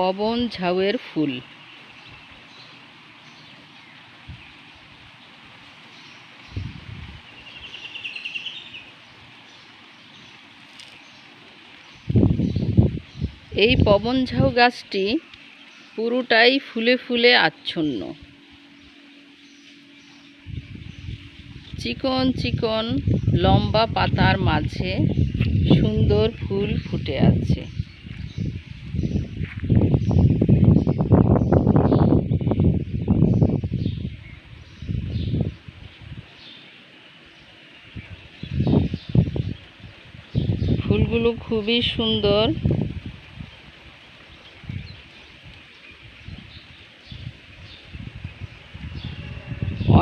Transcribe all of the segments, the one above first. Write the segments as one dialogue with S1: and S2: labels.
S1: পবন ঝাউয়ের ফুল। এই পবন ঝাউ গাছটি পুরোটাই ফুলে ফুলে আচ্ছন্ন। চিকন চিকন লম্বা পাতার মাঝে সুন্দর ফুল ফুটে আছে। ফুলগুলো খুবই সুন্দর।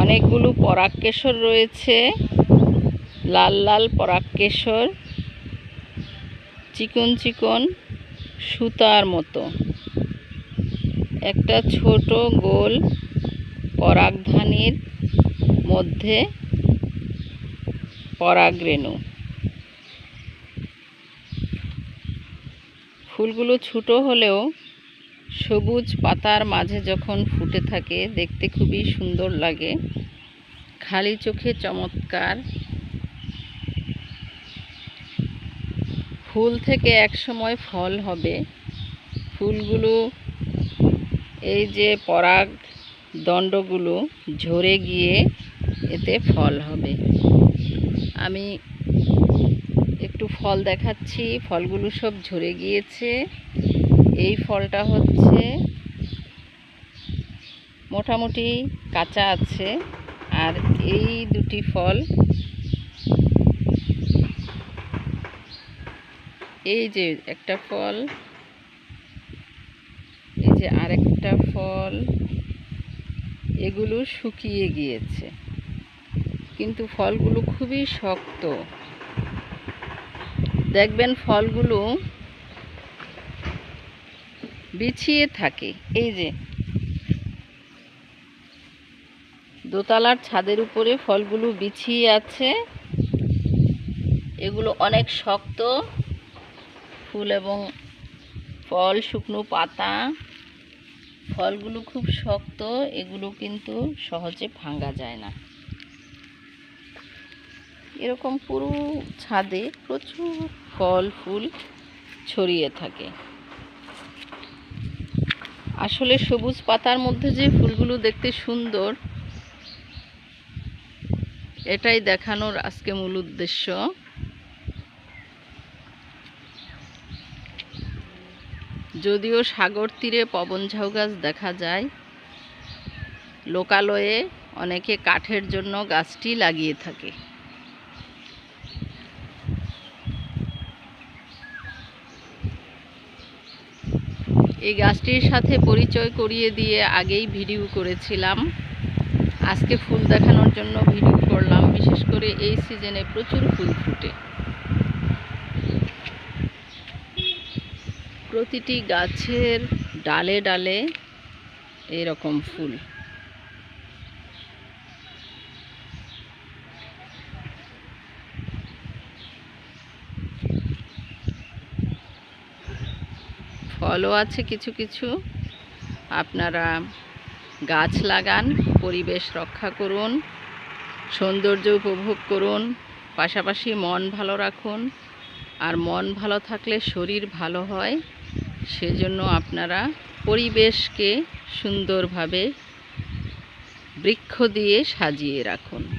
S1: অনেকগুলো পরাগকেশর রয়েছে। লাল লাল পরাগকেশর চিকন চিকন সুতার মতো। একটা ছোট গোল পরাগধানীর মধ্যে পরাগরেণু ফুলগুলো ছোট হলেও সবুজ পাতার মাঝে যখন ফুটে থাকে, দেখতে খুবই সুন্দর লাগে। খালি চোখে চমৎকার। ফুল থেকে এক সময় ফল হবে। ফুলগুলো, এই যে পরাগ দণ্ডগুলো ঝরে গিয়ে এতে ফল হবে। আমি একটু ফল দেখাচ্ছি। ফলগুলো সব ঝরে গিয়েছে। এই ফলটা হচ্ছে মোটামুটি কাঁচা আছে। আর এই দুটি ফল এই যে একটা ফল, এই যে আরেকটা ফল, এগুলো শুকিয়ে গিয়েছে। কিন্তু ফলগুলো খুবই শক্ত। দেখবেন ফলগুলো বিছিয়ে থাকে। এই যে দোতলার ছাদের উপরে ফলগুলো বিছিয়ে আছে। এগুলো অনেক শক্ত। ফুল এবং ফল, শুকনো পাতা। ফলগুলো খুব শক্ত। এগুলো কিন্তু সহজে ভাঙা যায় না। এরকম পুরো ছাদে প্রচুর ফল, ফুল ছড়িয়ে থাকে। আসলে সবুজ পাতার মধ্যে যে ফুলগুলো দেখতে সুন্দর, এটাই দেখানোর আজকে মূল উদ্দেশ্য। যদিও সাগর তীরে পবন ঝাউ গাছ দেখা যায়, লোকালয়ে অনেকে কাঠের জন্য গাছটি লাগিয়ে থাকে। এই গাছটির সাথে পরিচয় করিয়ে দিয়ে আগেই ভিডিও করেছিলাম। আজকে ফুল দেখানোর জন্য ভিডিও করলাম, বিশেষ করে এই সিজনে প্রচুর ফুল ফুটে। প্রতিটি গাছের ডালে ডালে এরকম ফুল। ফলও আছে কিছু কিছু। আপনারা গাছ লাগান, পরিবেশ রক্ষা করুন, সৌন্দর্য উপভোগ করুন, পাশাপাশি মন ভালো রাখুন। আর মন ভালো থাকলে শরীর ভালো হয়, সেজন্য আপনারা পরিবেশকে সুন্দরভাবে বৃক্ষ দিয়ে সাজিয়ে রাখুন।